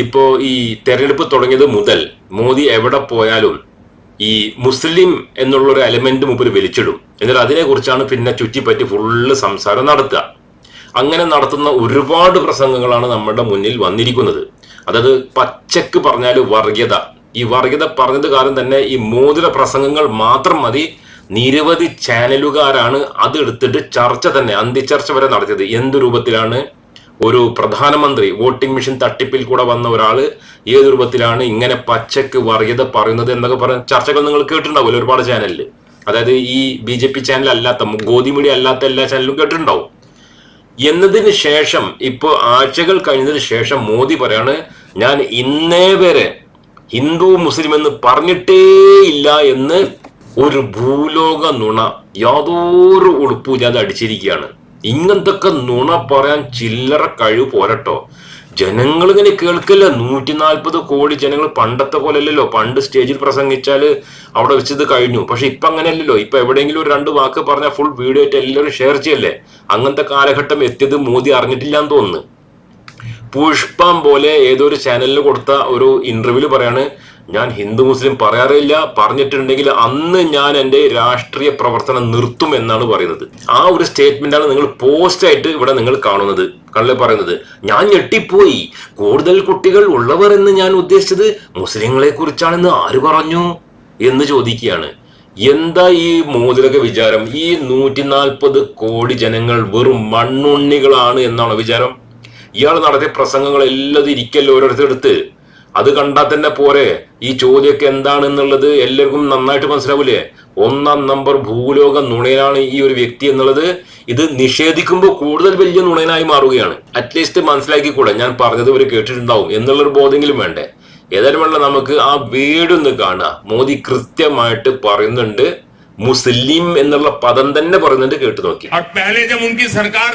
ഇപ്പോ ഈ തെരഞ്ഞെടുപ്പ് തുടങ്ങിയത് മുതൽ മോദി എവിടെ പോയാലും ഈ മുസ്ലിം എന്നുള്ളൊരു എലമെന്റ് മുമ്പിൽ വലിച്ചിടും. എന്നിട്ട് അതിനെക്കുറിച്ചാണ് പിന്നെ ചുറ്റിപ്പറ്റി ഫുള്ള് സംസാരം നടത്തുക. അങ്ങനെ നടത്തുന്ന ഒരുപാട് പ്രസംഗങ്ങളാണ് നമ്മുടെ മുന്നിൽ വന്നിരിക്കുന്നത്. അതായത് പച്ചക്ക് പറഞ്ഞാൽ വർഗീയത. ഈ വർഗീയത പറഞ്ഞത് കാരണം തന്നെ ഈ മോതിര പ്രസംഗങ്ങൾ മാത്രം മതി. നിരവധി ചാനലുകാരാണ് അതെടുത്തിട്ട് ചർച്ച തന്നെ അന്തിച്ചർച്ച വരെ നടത്തിയത്. എന്ത് രൂപത്തിലാണ്? ഒരു പ്രധാനമന്ത്രി വോട്ടിംഗ് മെഷീൻ തട്ടിപ്പിൽ കൂടെ വന്ന ഒരാൾ ഏത് രൂപത്തിലാണ് ഇങ്ങനെ പച്ചക്ക് വർഗീയത പറയുന്നത് എന്നൊക്കെ പറഞ്ഞ ചർച്ചകൾ നിങ്ങൾ കേട്ടിട്ടുണ്ടാവില്ല ഒരുപാട് ചാനലിൽ അതായത് ഈ ബി ജെ പി ചാനൽ അല്ലാത്ത ഗോതി മീഡിയ അല്ലാത്ത എല്ലാ ചാനലും കേട്ടിട്ടുണ്ടാവും. എന്നതിന് ശേഷം ഇപ്പോൾ ആഴ്ചകൾ കഴിഞ്ഞതിന് ശേഷം മോദി പറയാണ് ഞാൻ ഇന്നേ വരെ ഹിന്ദു മുസ്ലിം എന്ന് പറഞ്ഞിട്ടേ ഇല്ല എന്ന് ഒരു ഭൂലോക നുണ യാതൊരു ഉടുപ്പില്ലാതെ അടിച്ചിരിക്കുകയാണ്. ഇങ്ങനത്തൊക്കെ നുണ പറയാൻ ചില്ലറ കഴിവ് പോരട്ടോ. ജനങ്ങൾ ഇങ്ങനെ കേൾക്കില്ല. നൂറ്റി നാൽപ്പത് കോടി ജനങ്ങൾ പണ്ടത്തെ പോലെ അല്ലല്ലോ പണ്ട് സ്റ്റേജിൽ പ്രസംഗിച്ചാൽ അവിടെ വെച്ചത് കഴിഞ്ഞു. പക്ഷെ ഇപ്പൊ അങ്ങനെയല്ലല്ലോ. ഇപ്പൊ എവിടെയെങ്കിലും ഒരു രണ്ട് വാക്ക് പറഞ്ഞാൽ ഫുൾ വീഡിയോ ആയിട്ട് എല്ലാവരും ഷെയർ ചെയ്യല്ലേ? അങ്ങനത്തെ കാലഘട്ടം എത്തിയത് മോദി അറിഞ്ഞിട്ടില്ല എന്ന് തോന്നുന്നു. പുഷ്പം പോലെ ഏതോ ഒരു ചാനലിൽ കൊടുത്ത ഒരു ഇന്റർവ്യൂൽ പറയാണ് ഞാൻ ഹിന്ദു മുസ്ലിം പറയാറില്ല. പറഞ്ഞിട്ടുണ്ടെങ്കിൽ അന്ന് ഞാൻ എന്റെ രാഷ്ട്രീയ പ്രവർത്തനം നിർത്തും എന്നാണ് പറയുന്നത്. ആ ഒരു സ്റ്റേറ്റ്മെന്റ് ആണ് നിങ്ങൾ പോസ്റ്റ് ആയിട്ട് ഇവിടെ നിങ്ങൾ കാണുന്നത്. കള്ളി പറയുന്നത്. ഞാൻ ഞെട്ടിപ്പോയി. കൂടുതൽ കുട്ടികൾ ഉള്ളവർ എന്ന് ഞാൻ ഉദ്ദേശിച്ചത് മുസ്ലിങ്ങളെ കുറിച്ചാണെന്ന് ആര് പറഞ്ഞു എന്ന് ചോദിക്കുകയാണ്. എന്താ ഈ മോതിരക വിചാരം? ഈ നൂറ്റി നാൽപ്പത് കോടി ജനങ്ങൾ വെറും മണ്ണുണ്ണികളാണ് എന്നാണ് വിചാരം? ഇയാൾ നടത്തിയ പ്രസംഗങ്ങൾ എല്ലാം ഇരിക്കല്ലോ ഓരോരുത്തരെടുത്ത് അത് കണ്ടാൽ തന്നെ പോരെ. ഈ ചോദ്യമൊക്കെ എന്താണെന്നുള്ളത് എല്ലാവർക്കും നന്നായിട്ട് മനസ്സിലാവില്ലേ ഒന്നാം നമ്പർ ഭൂലോക നുണയനാണ് ഈ ഒരു വ്യക്തി എന്നുള്ളത്. ഇത് നിഷേധിക്കുമ്പോൾ കൂടുതൽ വലിയ നുണയനായി മാറുകയാണ്. അറ്റ്ലീസ്റ്റ് മനസ്സിലാക്കിക്കൂടെ. ഞാൻ പറഞ്ഞത് ഇവർ കേട്ടിട്ടുണ്ടാവും എന്നുള്ളൊരു ബോധെങ്കിലും വേണ്ടേ? ഏതായാലും വേണ്ട നമുക്ക് ആ വീടൊന്ന് കാണുക മോദി കൃത്യമായിട്ട് പറയുന്നുണ്ട്. മുസ്ലിം എന്നുള്ള പദം തന്നെ പറയുന്നുണ്ട് കേട്ടു നോക്കി. സർക്കാർ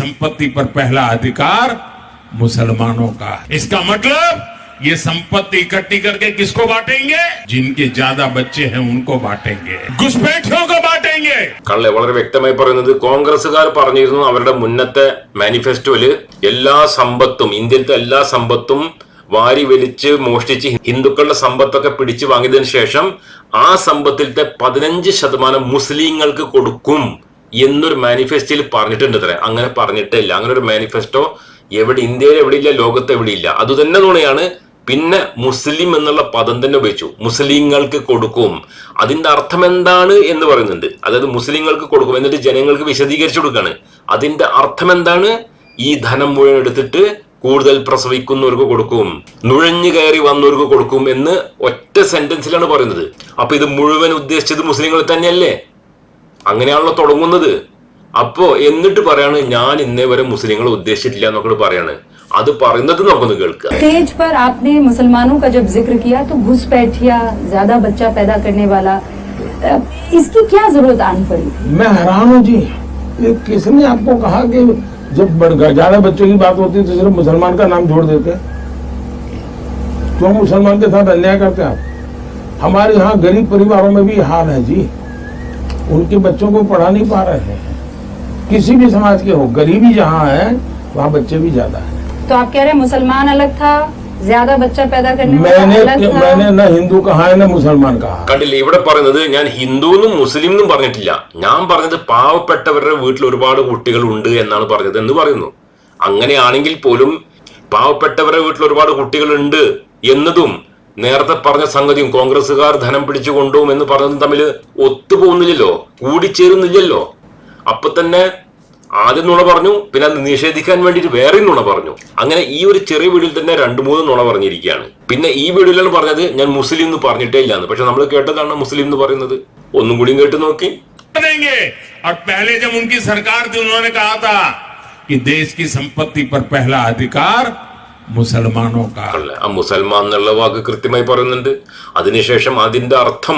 സമ്പത്തി പർ പഹല അധികാർ कहा था कि देश की संपत्ति पर पहला अधिकार मुसलमानों का है। इसका मतलब ये संपत्ति इकट्ठी करके किसको बांटेंगे जिनके ज्यादा बच्चे हैं उनको बांटेंगे घुसपैठियों को बांटेंगे കള്ളെ വളരെ വ്യക്തമായി പറയുന്നത് കോൺഗ്രസ്സുകാർ പറഞ്ഞിരുന്നു അവരുടെ മുന്നത്തെ മാനിഫെസ്റ്റോയില് എല്ലാ സമ്പത്തും ഇന്ത്യയിലത്തെ എല്ലാ സമ്പത്തും വാരി വലിച്ച് മോഷ്ടിച്ച് ഹിന്ദുക്കളുടെ സമ്പത്തൊക്കെ പിടിച്ചു വാങ്ങിയതിനു ശേഷം ആ സമ്പത്തിലത്തെ പതിനഞ്ച് ശതമാനം മുസ്ലിങ്ങൾക്ക് കൊടുക്കും എന്നൊരു മാനിഫെസ്റ്റോയിൽ പറഞ്ഞിട്ടുണ്ട് അത്ര അങ്ങനെ പറഞ്ഞിട്ടില്ല അങ്ങനെ ഒരു മാനിഫെസ്റ്റോ എവിടെ ഇന്ത്യയിൽ എവിടെയില്ല ലോകത്ത് എവിടെയില്ല അതുതന്നെ നുണയാണ്. പിന്നെ മുസ്ലിം എന്നുള്ള പദം തന്നെ ഉപയോഗിച്ചു. മുസ്ലിങ്ങൾക്ക് കൊടുക്കും. അതിന്റെ അർത്ഥം എന്താണ് എന്ന് പറയുന്നുണ്ട്. അതായത് മുസ്ലിങ്ങൾക്ക് കൊടുക്കും എന്നിട്ട് ജനങ്ങൾക്ക് വിശദീകരിച്ചു കൊടുക്കാണ് അതിന്റെ അർത്ഥം എന്താണ്? ഈ ധനം മുഴുവൻ എടുത്തിട്ട് കൂടുതൽ പ്രസവിക്കുന്നവർക്ക് കൊടുക്കും. നുഴഞ്ഞു കയറി വന്നവർക്ക് കൊടുക്കും എന്ന് ഒറ്റ സെന്റൻസിലാണ് പറയുന്നത്. അപ്പൊ ഇത് മുഴുവൻ ഉദ്ദേശിച്ചത് മുസ്ലിങ്ങൾ തന്നെയല്ലേ? അങ്ങനെയാണല്ലോ തുടങ്ങുന്നത്. അപ്പോ എന്നിട്ട് പറയാണ് ഞാൻ ഇന്നേ വരെ മുസ്ലിങ്ങളെ ഉദ്ദേശിച്ചിട്ടില്ല എന്നൊക്കെ പറയാണ് അത് പറയുന്നത് നമുക്കൊന്ന് കേൾക്കുക स्टेज पर आपने मुसलमानों का जब जिक्र किया तो घुसपैठिया ज्यादा बच्चा पैदा करने वाला अ, इसकी क्या जरूरत आनी पड़ी थी मैं हैरान हूँ जी ये किसने आपको कहा कि जब बड़- ज्यादा बच्चों की बात होती है तो सिर्फ मुसलमान का नाम जोड़ देते हैं क्यों मुसलमान के साथ अन्याय करते हैं आप हमारे यहाँ गरीब परिवारों में भी ये हाल है जी उनके बच्चों को पढ़ा नहीं पा रहे हैं किसी भी समाज के हो गरीबी जहाँ है वहाँ बच्चे भी ज्यादा है तो आप कह रहे हैं मुसलमान अलग था ज्यादा बच्चा पैदा करने वाला मैंने अलग था मैंने न हिंदू कहा है न मुसलमान कहा കണ്ടില്ലേ ഇവിടെ പറയുന്നത് ഞാൻ ഹിന്ദു എന്നും മുസ്ലിം എന്നും പറഞ്ഞിട്ടില്ല ഞാൻ പറഞ്ഞത് പാവപ്പെട്ടവരുടെ വീട്ടിൽ ഒരുപാട് കുട്ടികൾ ഉണ്ട് എന്നാണ് പറഞ്ഞത് എന്ന് പറയുന്നു അങ്ങനെയാണെങ്കിൽ പോലും പാവപ്പെട്ടവരുടെ വീട്ടിൽ ഒരുപാട് കുട്ടികൾ ഉണ്ട് എന്നതും നേരത്തെ പറഞ്ഞ സംഗതിയും കോൺഗ്രസ്സുകാർ ധനം പിടിച്ചു കൊണ്ടുപോകും എന്ന് പറഞ്ഞതും തമ്മിൽ ഒത്തുപോകുന്നില്ലല്ലോ കൂടിച്ചേരുന്നില്ലല്ലോ അപ്പൊ തന്നെ ആദ്യം നുണ പറഞ്ഞു പിന്നെ അത് നിഷേധിക്കാൻ വേണ്ടിയിട്ട് വേറെയും നുണ പറഞ്ഞു അങ്ങനെ ഈ ഒരു ചെറിയ വീഡിയോയിൽ തന്നെ രണ്ട് മൂന്ന് നുണ പറഞ്ഞിരിക്കുകയാണ് പിന്നെ ഈ വീഡിയോയിലാണ് പറഞ്ഞത് ഞാൻ മുസ്ലിം എന്ന് പറഞ്ഞിട്ടേ ഇല്ലാന്ന് പക്ഷെ നമ്മൾ കേട്ടതാണ് മുസ്ലിം എന്ന് പറയുന്നത് ഒന്നും കൂടിയും കേട്ട് നോക്കി देंगे और पहले जब उनकी सरकार थी उन्होंने कहा था कि देश की संपत्ति पर पहला अधिकार मुसलमानों का है। അല്ല ആ മുസൽമാൻ എന്നുള്ള വാക്ക് കൃത്യമായി പറയുന്നുണ്ട് അതിനുശേഷം അതിന്റെ അർത്ഥം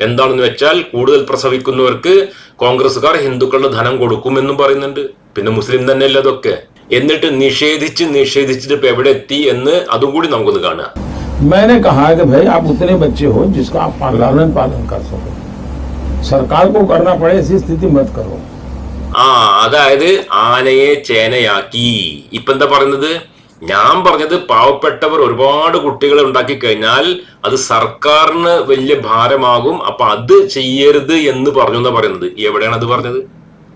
എന്താണെന്ന് വെച്ചാൽ കൂടുതൽ പ്രസവിക്കുന്നവർക്ക് കോൺഗ്രസ്സുകാർ ഹിന്ദുക്കളുടെ ധനം കൊടുക്കുമെന്നും പറയുന്നുണ്ട് പിന്നെ മുസ്ലിം തന്നെയല്ല അതൊക്കെ എന്നിട്ട് നിഷേധിച്ച് നിഷേധിച്ചിട്ട് ഇപ്പൊ എവിടെ എത്തി എന്ന് അതും കൂടി നമുക്കൊന്ന് കാണുക मैंने कहा है कि भाई आप उतने बच्चे हो जिसका आप पा- लालन पालन कर सको सरकार को करना पड़े ऐसी स्थिति मत करो ആ അതായത് ആനയെ ചേനയാക്കി ഇപ്പൊ എന്താ പറയുന്നത് ഞാൻ പറഞ്ഞത് പാവപ്പെട്ടവർ ഒരുപാട് കുട്ടികളെ ഉണ്ടാക്കി കഴിഞ്ഞാൽ അത് സർക്കാരിന് വലിയ ഭാരമാകും. അപ്പൊ അത് ചെയ്യരുത് എന്ന് പറഞ്ഞു എന്നാ പറയുന്നത്. എവിടെയാണ് അത് പറഞ്ഞത്?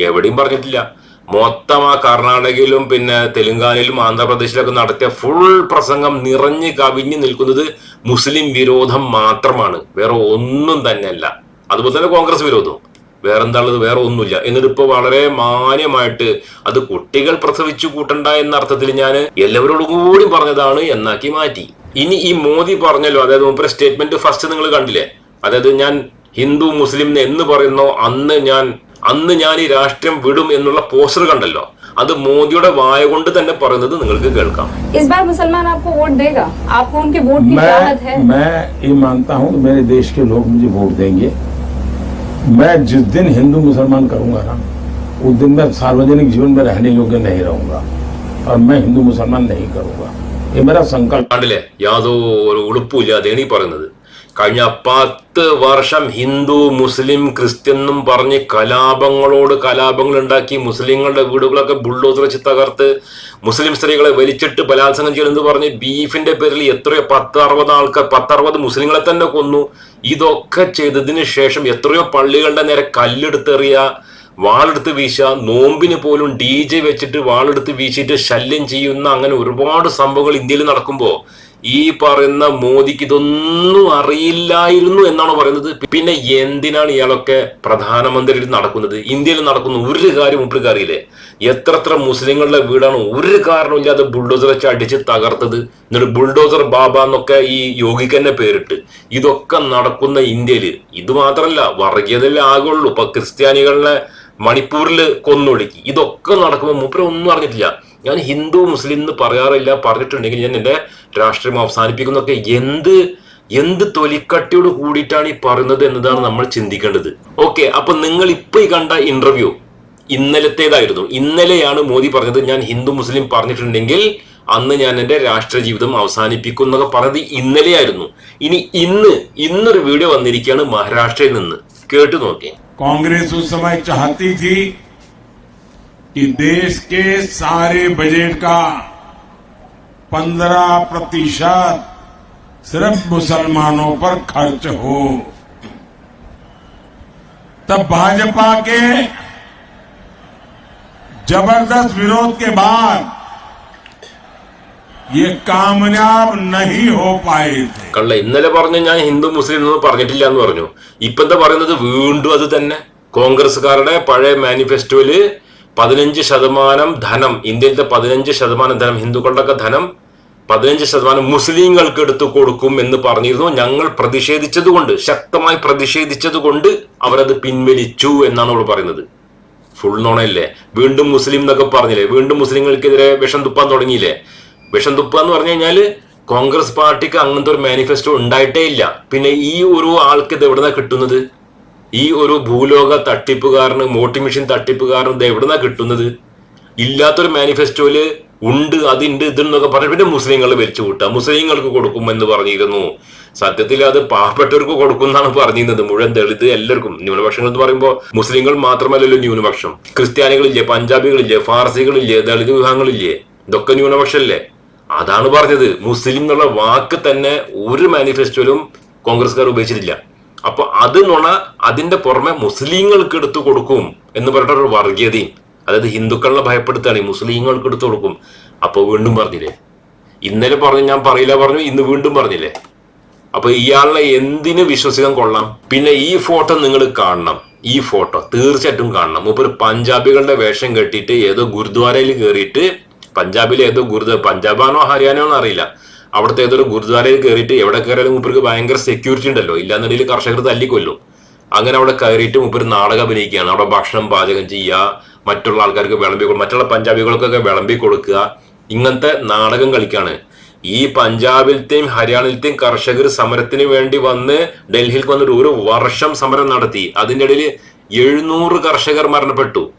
എവിടെയും പറഞ്ഞിട്ടില്ല. മൊത്തം ആ കർണാടകയിലും പിന്നെ തെലുങ്കാനയിലും ആന്ധ്രാപ്രദേശിലൊക്കെ നടത്തിയ ഫുൾ പ്രസംഗം നിറഞ്ഞു കവിഞ്ഞു നിൽക്കുന്നത് മുസ്ലിം വിരോധം മാത്രമാണ്. വേറെ ഒന്നും തന്നെയല്ല. അതുപോലെ തന്നെ കോൺഗ്രസ് വിരോധവും. വേറെന്താണുള്ളത് വേറെ ഒന്നുമില്ല എന്നിട്ട് ഇപ്പൊ വളരെ മാന്യമായിട്ട് അത് കുട്ടികൾ പ്രസവിച്ചു കൂട്ടണ്ട എന്ന അർത്ഥത്തിൽ ഞാൻ എല്ലാവരോടും കൂടി പറഞ്ഞതാണ് എന്നാക്കി മാറ്റി ഇനി ഈ മോദി പറഞ്ഞല്ലോ അതായത് മുമ്പ് സ്റ്റേറ്റ്മെന്റ് ഫസ്റ്റ് നിങ്ങൾ കണ്ടില്ലേ അതായത് ഞാൻ ഹിന്ദു മുസ്ലിം എന്ന് പറയുന്നോ അന്ന് ഞാൻ അന്ന് ഞാൻ ഈ രാഷ്ട്രം വിടും എന്നുള്ള പോസ്റ്റർ കണ്ടല്ലോ അത് മോദിയുടെ വായ കൊണ്ട് തന്നെ പറയുന്നത് നിങ്ങൾക്ക് കേൾക്കാം इस बार मुसलमान आपको वोट देगा आपको उनके वोट की चाहत है मैं मैं ये मानता हूँ कि मेरे देश के लोग मुझे वोट देंगे मैं जिस दिन हिंदू मुसलमान करूंगा ना उस दिन मैं सार्वजनिक जीवन में रहने योग्य नहीं रहूंगा और मैं हिंदू मुसलमान नहीं करूंगा ये मेरा संकल्प കണ്ടില്ലേ യാതൊരു ഉളുപ്പുമില്ലാതെയാണ് ഈ പറയുന്നത് കഴിഞ്ഞ പത്ത് വർഷം ഹിന്ദു മുസ്ലിം ക്രിസ്ത്യൻ എന്നും പറഞ്ഞ് കലാപങ്ങളോട് കലാപങ്ങൾ ഉണ്ടാക്കി മുസ്ലിങ്ങളുടെ വീടുകളൊക്കെ വെച്ച് തകർത്ത് മുസ്ലിം സ്ത്രീകളെ വലിച്ചിട്ട് ബലാത്സംഗം ചെയ്യുന്നത് പറഞ്ഞ് ബീഫിന്റെ പേരിൽ എത്രയോ പത്ത് അറുപത് ആൾക്കാർ പത്തറുപത് മുസ്ലിങ്ങളെ തന്നെ കൊന്നു. ഇതൊക്കെ ചെയ്തതിന് ശേഷം എത്രയോ പള്ളികളുടെ നേരെ കല്ലെടുത്തെറിയ വാളെടുത്ത് വീശ നോമ്പിന് പോലും ഡി ജെ വെച്ചിട്ട് വാളെടുത്ത് വീശിയിട്ട് ശല്യം ചെയ്യുന്ന അങ്ങനെ ഒരുപാട് സംഭവങ്ങൾ ഇന്ത്യയിൽ നടക്കുമ്പോൾ ഈ പറയുന്ന മോദിക്ക് ഇതൊന്നും അറിയില്ലായിരുന്നു എന്നാണ് പറയുന്നത്? പിന്നെ എന്തിനാണ് ഇയാളൊക്കെ പ്രധാനമന്ത്രി നടക്കുന്നത്? ഇന്ത്യയിൽ നടക്കുന്ന ഒരു കാര്യം മുപ്പിക്ക് അറിയില്ലേ എത്രത്ര മുസ്ലിങ്ങളുടെ വീടാണ് ഒരു കാരണമില്ലാതെ ബുൾഡോസർ വെച്ച് അടിച്ച് തകർത്തത്. എന്നിട്ട് ബുൾഡോസർ ബാബ എന്നൊക്കെ ഈ യോഗിക്ക് തന്നെ പേരിട്ട് ഇതൊക്കെ നടക്കുന്ന ഇന്ത്യയിൽ. ഇത് മാത്രമല്ല വർഗീയതല്ലേ ആകുള്ളൂ ഇപ്പൊ ക്രിസ്ത്യാനികളെ മണിപ്പൂരിൽ കൊന്നൊടുക്കി. ഇതൊക്കെ നടക്കുമ്പോൾ മൂപ്പര ഒന്നും അറിഞ്ഞിട്ടില്ല. ഞാൻ ഹിന്ദു മുസ്ലിം എന്ന് പറയാറില്ല. പറഞ്ഞിട്ടുണ്ടെങ്കിൽ ഞാൻ എന്റെ രാഷ്ട്രീയം അവസാനിപ്പിക്കുന്നൊക്കെ എന്ത് എന്ത് തൊലിക്കട്ടിയോട് കൂടിയിട്ടാണ് ഈ പറയുന്നത് എന്നതാണ് നമ്മൾ ചിന്തിക്കേണ്ടത്. ഓക്കെ അപ്പൊ നിങ്ങൾ ഇപ്പൊ ഈ കണ്ട ഇന്റർവ്യൂ ഇന്നലത്തേതായിരുന്നു. ഇന്നലെയാണ് മോദി പറഞ്ഞത് ഞാൻ ഹിന്ദു മുസ്ലിം പറഞ്ഞിട്ടുണ്ടെങ്കിൽ അന്ന് ഞാൻ എന്റെ രാഷ്ട്രീയ ജീവിതം അവസാനിപ്പിക്കും എന്നൊക്കെ പറഞ്ഞത് ഇന്നലെയായിരുന്നു. ഇനി ഇന്ന് ഇന്നൊരു വീഡിയോ വന്നിരിക്കുകയാണ് മഹാരാഷ്ട്രയിൽ നിന്ന്. കേട്ടു നോക്കി കോൺഗ്രസ് कि देश के सारे बजट का 15 प्रतिशत सिर्फ मुसलमानों पर खर्च हो तब भाजपा के जबरदस्त विरोध के बाद ये कामयाब नहीं हो पाए थे കള്ള ഇന്നലെ പറഞ്ഞു ഞാൻ ഹിന്ദു മുസ്ലിം എന്നൊന്നും പറഞ്ഞിട്ടില്ല എന്ന് പറഞ്ഞു ഇപ്പൊ എന്താ പറയുന്നത് വീണ്ടും അത് തന്നെ കോൺഗ്രസ്സുകാരുടെ പഴയ മാനിഫെസ്റ്റോയില് പതിനഞ്ച് ശതമാനം ധനം ഇന്ത്യയിലത്തെ പതിനഞ്ച് ശതമാനം ധനം ഹിന്ദുക്കളുടെ ധനം പതിനഞ്ച് ശതമാനം മുസ്ലിങ്ങൾക്ക് എടുത്തു കൊടുക്കും എന്ന് പറഞ്ഞിരുന്നു. ഞങ്ങൾ പ്രതിഷേധിച്ചതുകൊണ്ട് ശക്തമായി പ്രതിഷേധിച്ചതുകൊണ്ട് അവരത് പിൻവലിച്ചു എന്നാണ് അവൾ പറയുന്നത്. ഫുൾ നോണല്ലേ വീണ്ടും മുസ്ലിം എന്നൊക്കെ പറഞ്ഞില്ലേ? വീണ്ടും മുസ്ലിങ്ങൾക്കെതിരെ വിഷം തുപ്പാൻ തുടങ്ങിയില്ലേ? വിഷം തുപ്പ എന്ന് പറഞ്ഞു കഴിഞ്ഞാൽ കോൺഗ്രസ് പാർട്ടിക്ക് അങ്ങനത്തെ ഒരു മാനിഫെസ്റ്റോ ഉണ്ടായിട്ടേ ഇല്ല. പിന്നെ ഈ ഒരു ആൾക്ക് ഇത് എവിടുന്നാ കിട്ടുന്നത്? ഈ ഒരു ഭൂലോക തട്ടിപ്പുകാരന് മോട്ടി മെഷീൻ തട്ടിപ്പുകാരന് ഇത് എവിടെന്നാ കിട്ടുന്നത്? ഇല്ലാത്തൊരു മാനിഫെസ്റ്റോയിൽ ഉണ്ട് അതിണ്ട് ഇതെന്നൊക്കെ പറഞ്ഞു പിന്നെ മുസ്ലിങ്ങൾ വലിച്ചു കൂട്ടുക. മുസ്ലിങ്ങൾക്ക് കൊടുക്കുമെന്ന് പറഞ്ഞിരുന്നു. സത്യത്തിൽ അത് പാവപ്പെട്ടവർക്ക് കൊടുക്കും എന്നാണ് പറഞ്ഞിരുന്നത്. മുഴുവൻ ദളിത് എല്ലാവർക്കും. ന്യൂനപക്ഷങ്ങൾ എന്ന് പറയുമ്പോൾ മുസ്ലിങ്ങൾ മാത്രമല്ലല്ലോ ന്യൂനപക്ഷം. ക്രിസ്ത്യാനികളില്ലേ പഞ്ചാബികളില്ലേ ഫാർസികളില്ലേ ദളിത് വിഭാഗങ്ങളില്ലേ ഇതൊക്കെ ന്യൂനപക്ഷമല്ലേ അതാണ് പറഞ്ഞത്. മുസ്ലിം എന്നുള്ള വാക്ക് തന്നെ ഒരു മാനിഫെസ്റ്റോയിലും കോൺഗ്രസ്സുകാർ ഉപയോഗിച്ചിട്ടില്ല. അപ്പൊ അത് നുണ അതിന്റെ പുറമെ മുസ്ലിങ്ങൾക്ക് എടുത്തു കൊടുക്കും എന്ന് പറഞ്ഞിട്ട് ഒരു വർഗീയതയും. അതായത് ഹിന്ദുക്കളെ ഭയപ്പെടുത്തുകയാണ് ഈ മുസ്ലിങ്ങൾക്ക് എടുത്തു കൊടുക്കും. അപ്പൊ വീണ്ടും പറഞ്ഞില്ലേ? ഇന്നലെ പറഞ്ഞു ഞാൻ പറയില്ല പറഞ്ഞു ഇന്ന് വീണ്ടും പറഞ്ഞില്ലേ? അപ്പൊ ഇയാളെ എന്തിന് വിശ്വസിക്കാൻ കൊള്ളാം? പിന്നെ ഈ ഫോട്ടോ നിങ്ങൾ കാണണം. ഈ ഫോട്ടോ തീർച്ചയായിട്ടും കാണണം. മൂപ്പര് പഞ്ചാബികളുടെ വേഷം കെട്ടിയിട്ട് ഏതോ ഗുരുദ്വാരയിൽ കയറിയിട്ട് പഞ്ചാബിലെ ഏതോ ഗുരുദ്വാര പഞ്ചാബാണോ ഹരിയാനോ എന്ന് അറിയില്ല. അവിടുത്തെ ഏതൊരു ഗുരുദ്വാരയിൽ കയറിയിട്ട് എവിടെ കയറിയാലും മൂപ്പർക്ക് ഭയങ്കര സെക്യൂരിറ്റി ഉണ്ടല്ലോ. ഇല്ലാന്നുണ്ടെങ്കിൽ കർഷകർ തല്ലിക്കൊല്ലും. അങ്ങനെ അവിടെ കയറിയിട്ട് മൂപ്പര് നാടകം അഭിനയിക്കുകയാണ്. അവിടെ ഭക്ഷണം പാചകം ചെയ്യുക മറ്റുള്ള ആൾക്കാർക്ക് വിളമ്പി കൊടുക്കുക മറ്റുള്ള പഞ്ചാബികൾക്കൊക്കെ വിളമ്പി കൊടുക്കുക. ഇങ്ങനത്തെ നാടകം കളിക്കുകയാണ് ഈ പഞ്ചാബിലത്തെയും ഹരിയാനയിലത്തെയും കർഷകർ സമരത്തിന് വേണ്ടി വന്ന് ഡൽഹിയിൽ വന്നിട്ട് ഒരു വർഷം സമരം നടത്തി. അതിന്റെ ഇടയിൽ എഴുന്നൂറ് കർഷകർ മരണപ്പെട്ടു.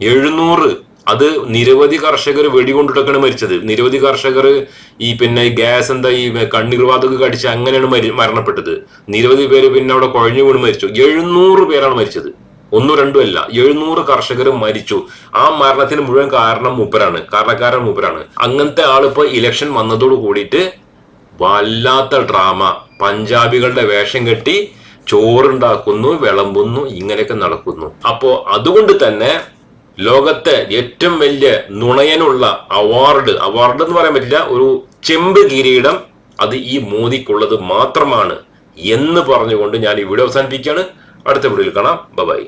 എഴുന്നൂറ്. അത് നിരവധി കർഷകർ വെടികൊണ്ടിട്ടൊക്കെയാണ് മരിച്ചത്. നിരവധി കർഷകർ ഈ പിന്നെ ഗ്യാസ് എന്താ ഈ കണ്ണീർവാതക കടിച്ച് അങ്ങനെയാണ് മരി മരണപ്പെട്ടത്. നിരവധി പേര് പിന്നെ അവിടെ കുഴഞ്ഞു വീണ് മരിച്ചു. എഴുന്നൂറ് പേരാണ് മരിച്ചത്. ഒന്നും രണ്ടും അല്ല. എഴുന്നൂറ് കർഷകർ മരിച്ചു. ആ മരണത്തിന് മുഴുവൻ കാരണം മൂപ്പരാണ്. കാരണക്കാരൻ മൂപ്പരാണ്. അങ്ങനത്തെ ആളിപ്പോ ഇലക്ഷൻ വന്നതോട് കൂടിയിട്ട് വല്ലാത്ത ഡ്രാമ പഞ്ചാബികളുടെ വേഷം കെട്ടി ചോറുണ്ടാക്കുന്നു വിളമ്പുന്നു ഇങ്ങനെയൊക്കെ നടക്കുന്നു. അപ്പോ അതുകൊണ്ട് തന്നെ ലോകത്തെ ഏറ്റവും വലിയ നുണയനുള്ള അവാർഡ് അവാർഡ് എന്ന് പറയാൻ പറ്റില്ല ഒരു ചെമ്പ് കിരീടം അത് ഈ മോദിക്കുള്ളത് മാത്രമാണ് എന്ന് പറഞ്ഞുകൊണ്ട് ഞാൻ ഈ വീഡിയോ അവസാനിപ്പിക്കുകയാണ്. അടുത്ത വീഡിയോയിൽ കാണാം. ബൈ